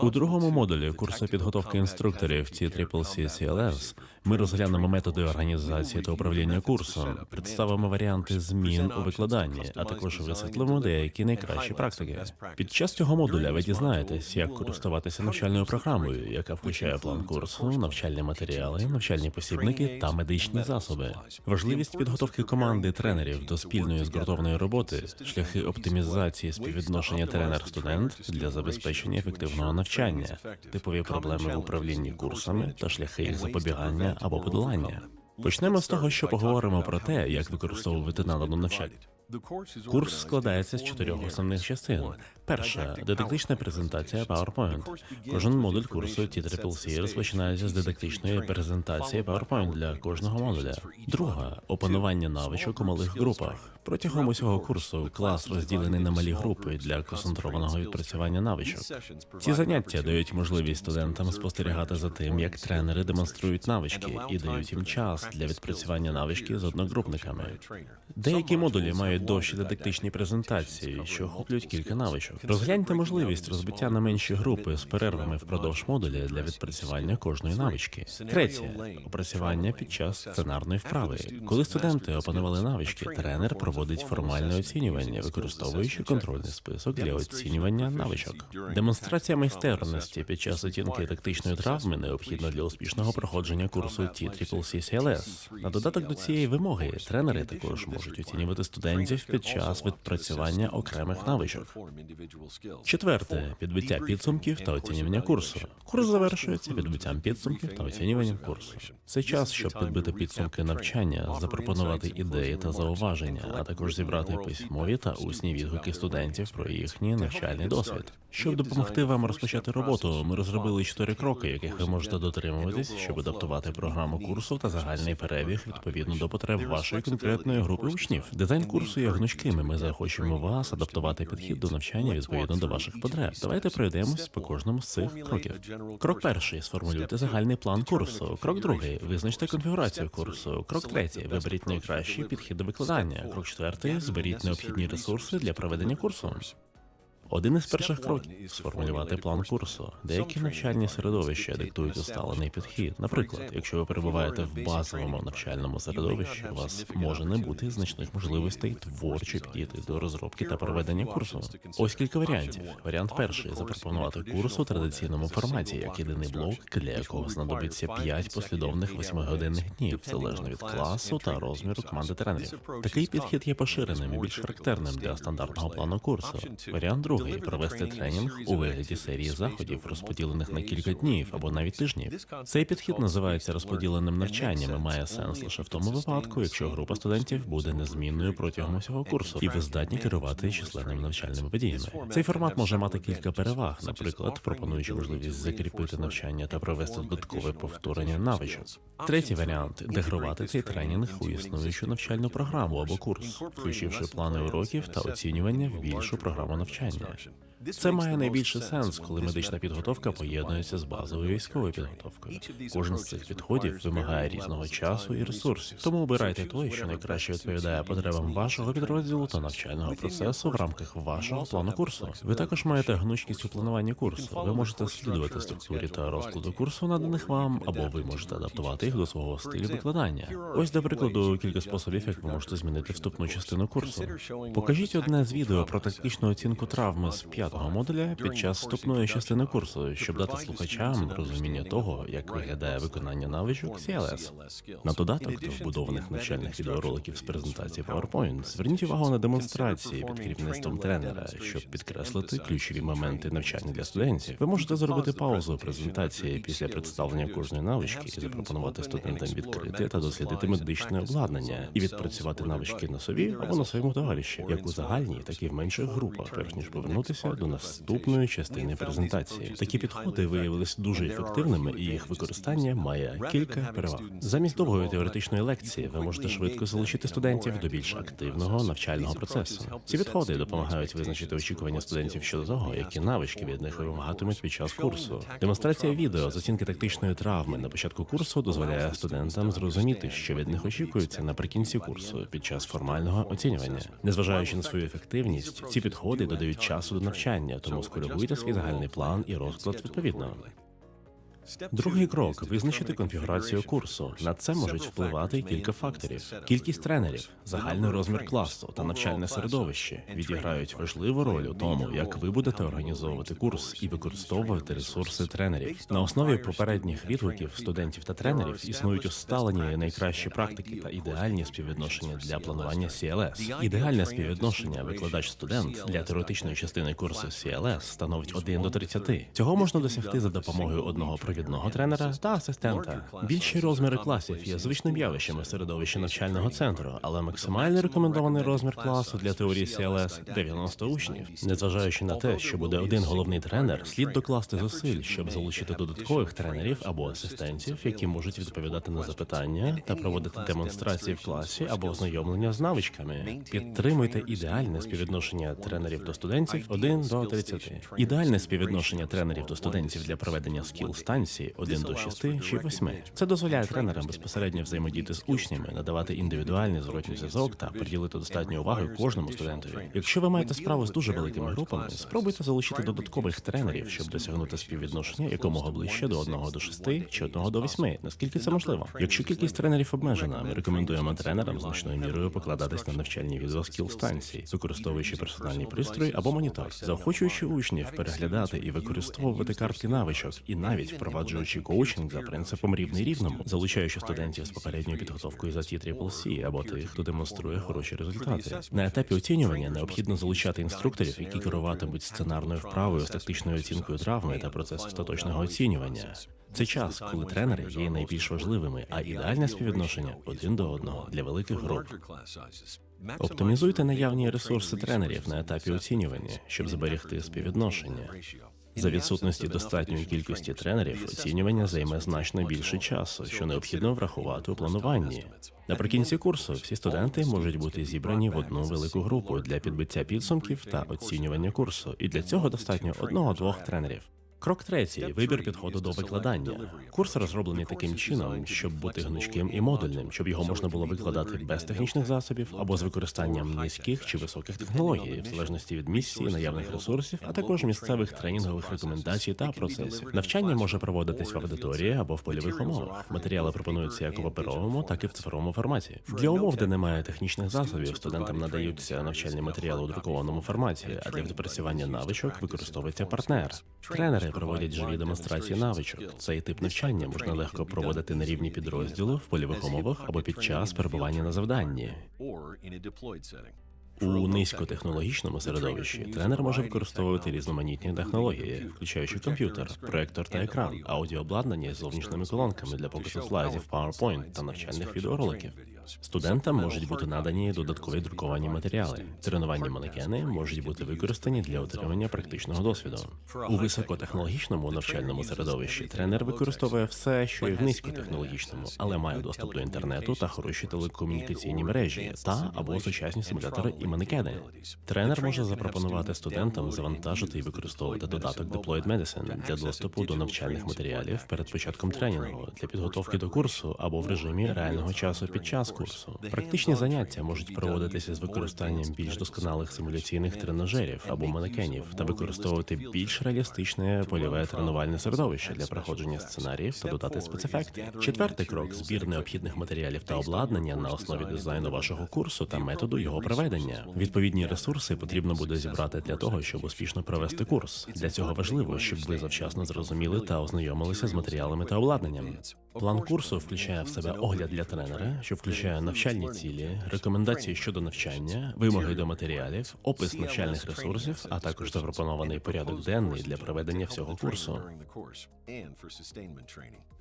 У другому модулі курсу підготовки інструкторів TCCC CLS ми розглянемо методи організації та управління курсом, представимо варіанти змін у викладанні, а також висвітлимо деякі найкращі практики. Під час цього модуля ви дізнаєтесь, як користуватися навчальною програмою, яка включає план курсу, навчальні матеріали, навчальні посібники та медичні засоби. Важливість підготовки команди тренерів до спільної згуртованої роботи, шляхи оптимізації співвідношення тренер-студент для забезпечення ефективного навчання, типові проблеми в управлінні курсами та шляхи їх запобігання або подолання. Почнемо з того, що поговоримо про те, як використовувати надану навчання. Курс складається з чотирьох основних частин. Перша дидактична презентація PowerPoint. Кожен модуль курсу TCCC розпочинається з дидактичної презентації PowerPoint для кожного модуля. Друга опанування навичок у малих групах. Протягом усього курсу клас розділений на малі групи для концентрованого відпрацювання навичок. Ці заняття дають можливість студентам спостерігати за тим, як тренери демонструють навички і дають їм час для відпрацювання навички з одногрупниками. Деякі модулі мають довші дидактичні презентації, що охоплюють кілька навичок. Розгляньте можливість розбиття на менші групи з перервами впродовж модуля для відпрацювання кожної навички. Третє опрацювання під час сценарної вправи. Коли студенти опанували навички, тренер проводить формальне оцінювання, використовуючи контрольний список для оцінювання навичок. Демонстрація майстерності під час оцінки тактичної травми необхідна для успішного проходження курсу TCCC CLS. На додаток до цієї вимоги тренери також можуть оцінювати студентів під час відпрацювання окремих навичок. Четверте підбиття підсумків та оцінювання курсу. Курс завершується підбиттям підсумків та оцінюванням курсу. Це час, щоб підбити підсумки навчання, запропонувати ідеї та зауваження, а також зібрати письмові та усні відгуки студентів про їхній навчальний досвід. Щоб допомогти вам розпочати роботу, ми розробили чотири кроки, яких ви можете дотримуватись, щоб адаптувати програму курсу та загальний перебіг відповідно до потреб вашої конкретної групи учнів. Дизайн курсу є гнучкими. Ми захочемо вас адаптувати підхід до навчання відповідно до ваших потреб. Давайте пройдемось по кожному з цих кроків. Крок перший сформулюйте загальний план курсу. Крок другий визначте конфігурацію курсу. Крок третій виберіть найкращий підхід до викладання. Крок четвертий зберіть необхідні ресурси для проведення курсу. Один із перших кроків сформулювати план курсу. Деякі навчальні середовища диктують усталений підхід. Наприклад, якщо ви перебуваєте в базовому навчальному середовищі, у вас може не бути значних можливостей творчо підійти до розробки та проведення курсу. Ось кілька варіантів. Варіант перший запропонувати курс у традиційному форматі, як єдиний блок, для якого знадобиться 5 послідовних восьмигодинних днів, залежно від класу та розміру команди тренерів. Такий підхід є поширеним і більш характерним для стандартного плану курсу. Варіант другий провести тренінг у вигляді серії заходів, розподілених на кілька днів або навіть тижнів. Цей підхід називається розподіленим навчанням і має сенс лише в тому випадку, якщо група студентів буде незмінною протягом усього курсу, і ви здатні керувати численними навчальними подіями. Цей формат може мати кілька переваг, наприклад, пропонуючи можливість закріпити навчання та провести додаткове повторення навичок. Третій варіант інтегрувати цей тренінг у існуючу навчальну програму або курс, включивши плани уроків та оцінювання в більшу програму навчання. production. Yeah. Це має найбільший сенс, коли медична підготовка поєднується з базовою військовою підготовкою. Кожен з цих підходів вимагає різного часу і ресурсів. Тому обирайте той, що найкраще відповідає потребам вашого підрозділу та навчального процесу в рамках вашого плану курсу. Ви також маєте гнучкість у плануванні курсу. Ви можете слідувати структурі та розкладу курсу, наданих вам, або ви можете адаптувати їх до свого стилю викладання. Ось, до прикладу, кілька способів, як ви можете змінити вступну частину курсу. Покажіть одне з відео про тактичну оцінку травми з п'ятого модуля під час вступної частини курсу, щоб дати слухачам розуміння того, як виглядає виконання навичок CLS. На додаток до вбудованих навчальних відеороликів з презентації PowerPoint зверніть увагу на демонстрації під керівництвом тренера, щоб підкреслити ключові моменти навчання для студентів. Ви можете зробити паузу презентації після представлення кожної навички і запропонувати студентам відкрити та дослідити медичне обладнання і відпрацювати навички на собі або на своєму товариші, як у загальній, так і в менших групах, перш ніж повернутися до наступної частини презентації. Такі підходи виявилися дуже ефективними, і їх використання має кілька переваг. Замість довгої теоретичної лекції ви можете швидко залучити студентів до більш активного навчального процесу. Ці підходи допомагають визначити очікування студентів щодо того, які навички від них вимагатимуть під час курсу. Демонстрація відео з оцінки тактичної травми на початку курсу дозволяє студентам зрозуміти, що від них очікується наприкінці курсу під час формального оцінювання. Незважаючи на свою ефективність, ці підходи додають часу до навчання навчання, тому скоригуйте свій загальний план і розклад відповідно. Другий крок визначити конфігурацію курсу. На це можуть впливати кілька факторів: кількість тренерів, загальний розмір класу та навчальне середовище відіграють важливу роль у тому, як ви будете організовувати курс і використовувати ресурси тренерів. На основі попередніх відгуків студентів та тренерів існують усталені найкращі практики та ідеальні співвідношення для планування CLS. Ідеальне співвідношення викладач-студент для теоретичної частини курсу CLS становить 1 до 30. Цього можна досягти за допомогою одного провідного тренера та асистента. Більші розміри класів є звичним явищем у середовищі навчального центру, але максимальний рекомендований розмір класу для теорії CLS – 90 учнів. Незважаючи на те, що буде один головний тренер, слід докласти зусиль, щоб залучити додаткових тренерів або асистентів, які можуть відповідати на запитання та проводити демонстрації в класі або ознайомлення з навичками. Підтримуйте ідеальне співвідношення тренерів до студентів 1 до 30. Ідеальне співвідношення тренерів до студентів для проведення скіл станції 1 до 6 чи 8. Це дозволяє тренерам безпосередньо взаємодіяти з учнями, надавати індивідуальний зворотній зв'язок та приділити достатньо уваги кожному студентові. Якщо ви маєте справу з дуже великими групами, спробуйте залучити додаткових тренерів, щоб досягнути співвідношення якомога ближче до 1 до 6 чи 1 до 8, наскільки це можливо. Якщо кількість тренерів обмежена, ми рекомендуємо тренерам значною мірою покладатись на навчальні відео скіл станцій, використовуючи персональний пристрій або монітор, заохочуючи учнів переглядати і використовувати картки навичок, і навіть впроваджуючи коучинг за принципом рівний рівному, залучаючи студентів з попередньою підготовкою за ті C або тих, хто демонструє хороші результати. На етапі оцінювання необхідно залучати інструкторів, які керуватимуть сценарною вправою з тактичною оцінкою травми та процес остаточного оцінювання. Це час, коли тренери є найбільш важливими, а ідеальне співвідношення один до одного для великих груп. Оптимізуйте наявні ресурси тренерів на етапі оцінювання, щоб зберегти співвідношення. За відсутності достатньої кількості тренерів оцінювання займе значно більше часу, що необхідно врахувати у плануванні. Наприкінці курсу всі студенти можуть бути зібрані в одну велику групу для підбиття підсумків та оцінювання курсу, і для цього достатньо одного-двох тренерів. Крок третій вибір підходу до викладання. Курс розроблений таким чином, щоб бути гнучким і модульним, щоб його можна було викладати без технічних засобів або з використанням низьких чи високих технологій, в залежності від місії, наявних ресурсів, а також місцевих тренінгових рекомендацій та процесів. Навчання може проводитись в аудиторії або в польових умовах. Матеріали пропонуються як у паперовому, так і в цифровому форматі. Для умов, де немає технічних засобів, студентам надаються навчальні матеріали у друкованому форматі, а для відпрацювання навичок використовується партнер. Тренери проводять живі демонстрації навичок. Цей тип навчання можна легко проводити на рівні підрозділу в польових умовах або під час перебування на завданні. У низькотехнологічному середовищі тренер може використовувати різноманітні технології, включаючи комп'ютер, проектор та екран, аудіообладнання з зовнішніми колонками для показу слайдів PowerPoint та навчальних відеороликів. Студентам можуть бути надані додаткові друковані матеріали. Тренувальні манекени можуть бути використані для отримання практичного досвіду. У високотехнологічному навчальному середовищі тренер використовує все, що і в низькотехнологічному, але має доступ до інтернету та хороші телекомунікаційні мережі та або сучасні симулятори і манекени. Тренер може запропонувати студентам завантажити і використовувати додаток Deployed Medicine для доступу до навчальних матеріалів перед початком тренінгу для підготовки до курсу або в режимі реального часу під час курсу. Практичні заняття можуть проводитися з використанням більш досконалих симуляційних тренажерів або манекенів та використовувати більш реалістичне польове тренувальне середовище для проходження сценаріїв та додати спецефекти. Четвертий крок збір необхідних матеріалів та обладнання на основі дизайну вашого курсу та методу його проведення. Відповідні ресурси потрібно буде зібрати для того, щоб успішно провести курс. Для цього важливо, щоб ви завчасно зрозуміли та ознайомилися з матеріалами та обладнанням. План курсу включає в себе огляд для тренера, що включає навчальні цілі, рекомендації щодо навчання, вимоги до матеріалів, опис навчальних ресурсів, а також запропонований порядок денний для проведення всього курсу.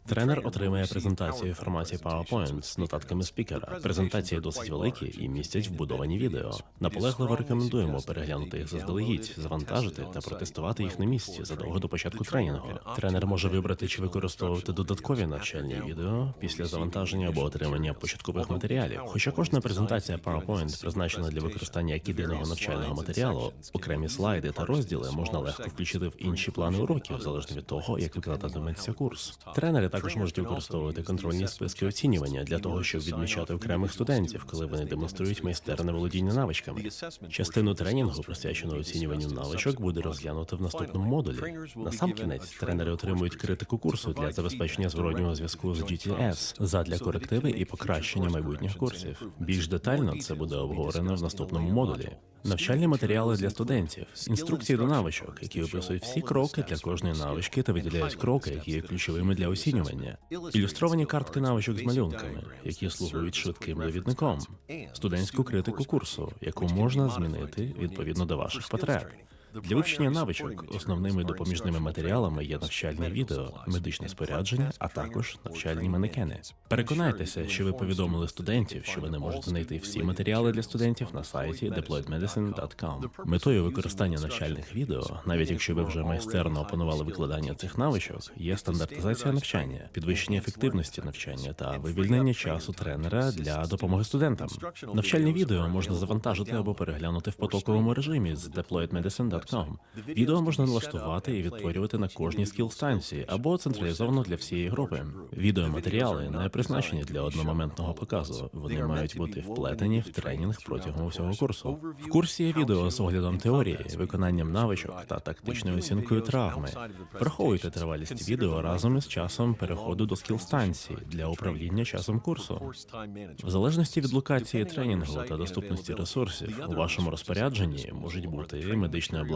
Тренер отримає презентацію в форматі PowerPoint з нотатками спікера. Презентації досить великі і містять вбудовані відео. Наполегливо рекомендуємо переглянути їх заздалегідь, завантажити та протестувати їх на місці задовго до початку тренінгу. Тренер може вибрати чи використовувати додаткові навчальні відео після завантаження або отримання початкових матеріалів. Хоча кожна презентація PowerPoint призначена для використання як єдиного навчального матеріалу, окремі слайди та розділи можна легко включити в інші плани уроків, залежно від того, як викладатиметься курс. Тренери також можуть використовувати контрольні списки оцінювання для того, щоб відмічати окремих студентів, коли вони демонструють майстерне володіння навичками. Частину тренінгу, присвячену оцінюванню навичок, буде розглянуто в наступному модулі. Насамкінець тренери отримують критику курсу для забезпечення зворотнього зв'язку з GTS, задля корективи і покращення майбутніх курсів. Більш детально це буде обговорено в наступному модулі. Навчальні матеріали для студентів, інструкції до навичок, які описують всі кроки для кожної навички та виділяють кроки, які є ключовими для оцінювання. Ілюстровані картки навичок з малюнками, які слугують швидким довідником, студентську критику курсу, яку можна змінити відповідно до ваших потреб. Для вивчення навичок основними допоміжними матеріалами є навчальне відео, медичне спорядження, а також навчальні манекени. Переконайтеся, що ви повідомили студентів, що вони можуть знайти всі матеріали для студентів на сайті deployedmedicine.com. Метою використання навчальних відео, навіть якщо ви вже майстерно опанували викладання цих навичок, є стандартизація навчання, підвищення ефективності навчання та вивільнення часу тренера для допомоги студентам. Навчальні відео можна завантажити або переглянути в потоковому режимі з deployedmedicine.com. Відео можна налаштувати і відтворювати на кожній скіл-станції або централізовано для всієї групи. Відеоматеріали не призначені для одномоментного показу. Вони мають бути вплетені в тренінг протягом усього курсу. В курсі є відео з оглядом теорії, виконанням навичок та тактичною оцінкою травми. Враховуйте тривалість відео разом із часом переходу до скіл-станції для управління часом курсу. В залежності від локації тренінгу та доступності ресурсів у вашому розпорядженні можуть бути медичне обладнання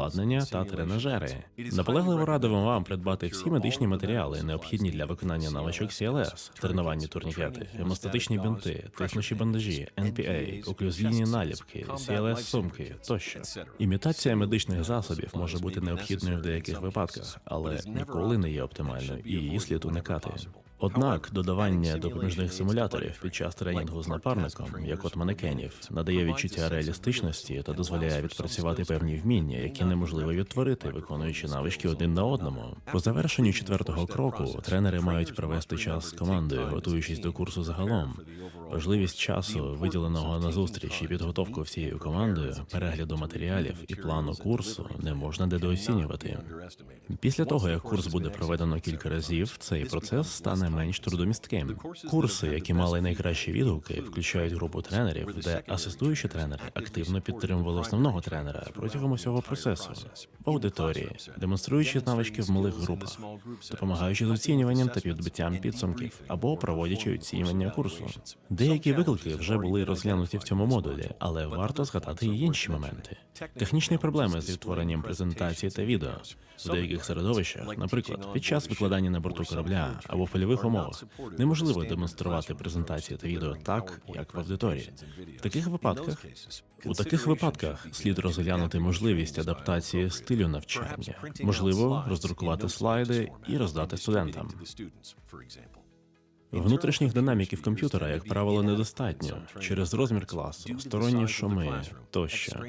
та тренажери. Наполегливо радимо вам придбати всі медичні матеріали, необхідні для виконання навичок CLS, тренувальні турнікети, гемостатичні бінти, тиснучі бандажі, NPA, оклюзійні наліпки, CLS сумки тощо. Імітація медичних засобів може бути необхідною в деяких випадках, але ніколи не є оптимальною, і її слід уникати. Однак додавання допоміжних симуляторів під час тренінгу з напарником, як от манекенів, надає відчуття реалістичності та дозволяє відпрацювати певні вміння, які неможливо відтворити, виконуючи навички один на одному. По завершенню четвертого кроку тренери мають провести час з командою, готуючись до курсу загалом. Важливість часу, виділеного на зустріч і підготовку всією командою, перегляду матеріалів і плану курсу не можна недооцінювати. Після того, як курс буде проведено кілька разів, цей процес стане менш трудомістким. Курси, які мали найкращі відгуки, включають групу тренерів, де асистуючі тренери активно підтримували основного тренера протягом усього процесу в аудиторії, демонструючи навички в малих групах, допомагаючи з оцінюванням та підбиттям підсумків або проводячи оцінювання курсу. Деякі виклики вже були розглянуті в цьому модулі, але варто згадати і інші моменти. Технічні проблеми з відтворенням презентації та відео в деяких середовищах, наприклад, під час викладання на борту корабля або в польових умовах, неможливо демонструвати презентації та відео так, як в аудиторії. В таких випадках у таких випадках слід розглянути можливість адаптації стилю навчання, можливо, роздрукувати слайди і роздати студентам. Внутрішніх динаміків комп'ютера, як правило, недостатньо через розмір класу, сторонні шуми тощо.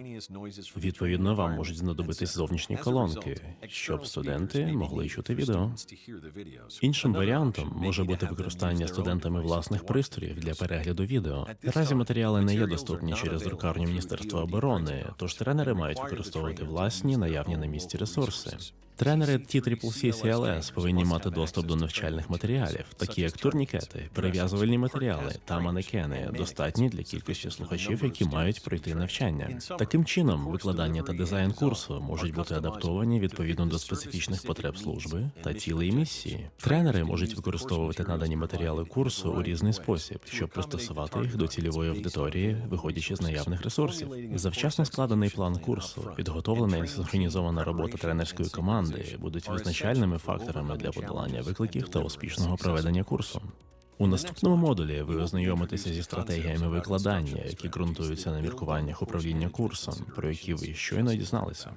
Відповідно, вам можуть знадобитись зовнішні колонки, щоб студенти могли чути відео. Іншим варіантом може бути використання студентами власних пристроїв для перегляду відео. Наразі матеріали не є доступні через друкарню Міністерства оборони, тож тренери мають використовувати власні наявні на місці ресурси. Тренери TCCC CLS повинні мати доступ до навчальних матеріалів, такі як турнікети, перев'язувальні матеріали та манекени, достатні для кількості слухачів, які мають пройти навчання. Таким чином, викладання та дизайн курсу можуть бути адаптовані відповідно до специфічних потреб служби та цілей місії. Тренери можуть використовувати надані матеріали курсу у різний спосіб, щоб пристосувати їх до цільової аудиторії, виходячи з наявних ресурсів. Завчасно складений план курсу, підготовлена і синхронізована робота тренерської команди будуть визначальними факторами для подолання викликів та успішного проведення курсу. У наступному модулі ви ознайомитеся зі стратегіями викладання, які ґрунтуються на міркуваннях управління курсом, про які ви щойно дізналися.